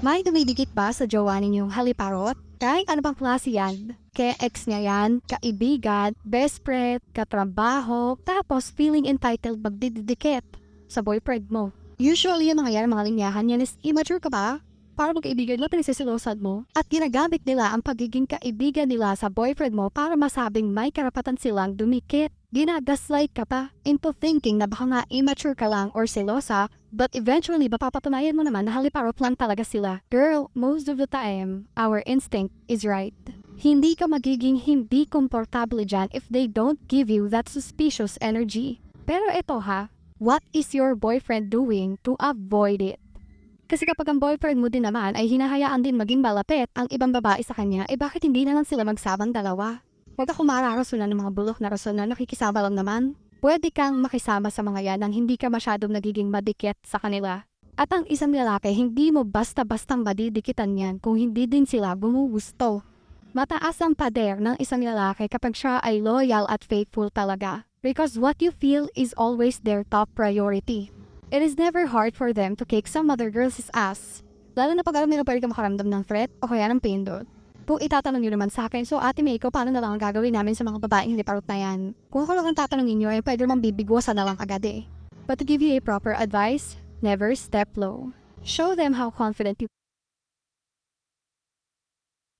May dumidikit ba sa jowa ninyong haliparot? Kahit ano bang klase yan? Kaya ex niya yan, kaibigan, best friend, katrabaho, tapos feeling entitled magdidikit sa boyfriend mo. Usually, yung mga yan, mga linyahan yan is immature ka ba? Para magkaibigan nila, pinagsisilosan mo. At ginagamit nila ang pagiging kaibigan nila sa boyfriend mo para masabing may karapatan silang dumikit. Ginagaslight ka pa into thinking na baka nga immature ka lang or selosa, but eventually mapapatunayan mo naman na haliparot lang talaga sila. Girl, most of the time, our instinct is right. Hindi ka magiging hindi komportable dyan if they don't give you that suspicious energy. Pero ito ha, what is your boyfriend doing to avoid it? Kasi kapag ang boyfriend mo din naman ay hinahayaan din maging malapit ang ibang babae sa kanya, eh bakit hindi na lang sila magsabang dalawa? Huwag ako mararason ng mga bulok na rason na nakikisama lang naman. Pwede kang makisama sa mga yan nang hindi ka masyadong nagiging madikit sa kanila. At ang isang lalaki, hindi mo basta-bastang madidikitan yan kung hindi din sila bumugusto. Mataas ang pader ng isang lalaki kapag siya ay loyal at faithful talaga. Because what you feel is always their top priority. It is never hard for them to kick some other girl's ass. Lalo na pag alam nila pwede ka makaramdam ng threat o kaya ng pindot. Kung itatanong nyo naman sa akin, so ate May, ikaw paano na lang ang gagawin namin sa mga babaeng hindi parot na yan? Kung ako lang ang tatanungin nyo, eh pwede naman bibigwasan na lang agad eh. But to give you a proper advice, never step low. Show them how confident you